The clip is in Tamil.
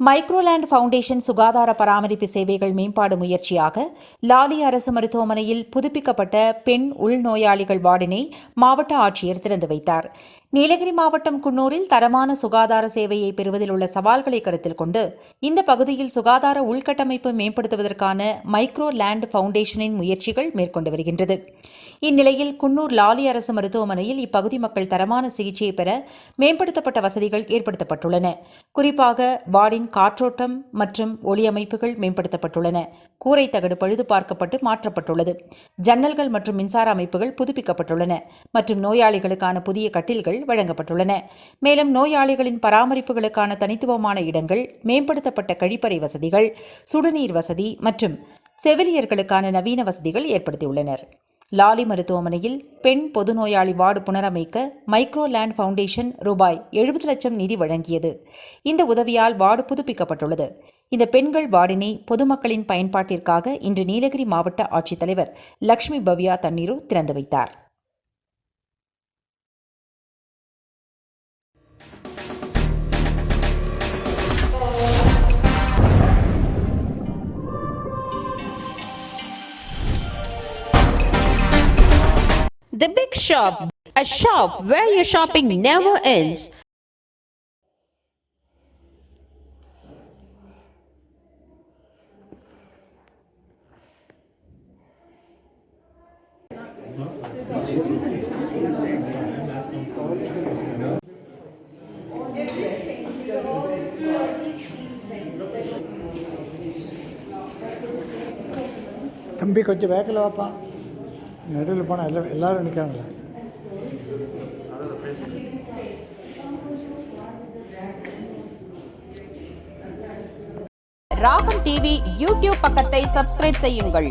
மைக்ரோலேண்ட் ஃபவுண்டேஷன் சுகாதார பராமரிப்பு சேவைகள் மேம்பாடு முயற்சியாக லாலி அரசு மருத்துவமனையில் புதுப்பிக்கப்பட்ட பெண் உள்நோயாளிகள் வார்டினை மாவட்ட ஆட்சியர் திறந்து வைத்தார். நீலகிரி மாவட்டம் குன்னூரில் தரமான சுகாதார சேவையை பெறுவதில் உள்ள சவால்களை கருத்தில் கொண்டு இந்த பகுதியில் சுகாதார உள்கட்டமைப்பு மேம்படுத்துவதற்கான மைக்ரோ லேண்ட் ஃபவுண்டேஷனின் முயற்சிகள் மேற்கொண்டு வருகின்றது. இந்நிலையில் குன்னூர் லாலி அரசு மருத்துவமனையில் இப்பகுதி மக்கள் தரமான சிகிச்சையை பெற மேம்படுத்தப்பட்ட வசதிகள் ஏற்படுத்தப்பட்டுள்ளன. குறிப்பாக வார்டின் காற்றோட்டம் மற்றும் ஒளி அமைப்புகள் மேம்படுத்தப்பட்டுள்ளன. கூரை தகடு பழுது பார்க்கப்பட்டு மாற்றப்பட்டுள்ளது. ஜன்னல்கள் மற்றும் மின்சார அமைப்புகள் புதுப்பிக்கப்பட்டுள்ளன. மற்றும் நோயாளிகளுக்கான புதிய கட்டில்கள் வழங்கப்பட்டுள்ளன. மேலும் நோயாளிகளின் பராமரிப்புகளுக்கான தனித்துவமான இடங்கள் மேம்படுத்தப்பட்ட கழிப்பறை வசதிகள் சுடுநீர் வசதி மற்றும் செவிலியர்களுக்கான நவீன வசதிகள் ஏற்படுத்தியுள்ளனர். லாலி மருத்துவமனையில் பெண் பொது நோயாளி வார்டு புனரமைக்க மைக்ரோலேண்ட் ஃபவுண்டேஷன் ரூபாய் எழுபது லட்சம் நிதி வழங்கியது. இந்த உதவியால் வார்டு புதுப்பிக்கப்பட்டுள்ளது. இந்த பெண்கள் வார்டினை பொதுமக்களின் பயன்பாட்டிற்காக இன்று நீலகிரி மாவட்ட ஆட்சித்தலைவர் லக்ஷ்மி பவ்யா தண்ணீரு திறந்து வைத்தார். The Big Shop, a shop where your shopping never ends. தம்பி கொஞ்சம் வேக்கில் வாப்பா. நடுவில் போனால் எல்லாம் எல்லோரும் நிற்காங்களே ராகம் டிவி யூடியூப் பக்கத்தை சப்ஸ்கிரைப் செய்யுங்கள்.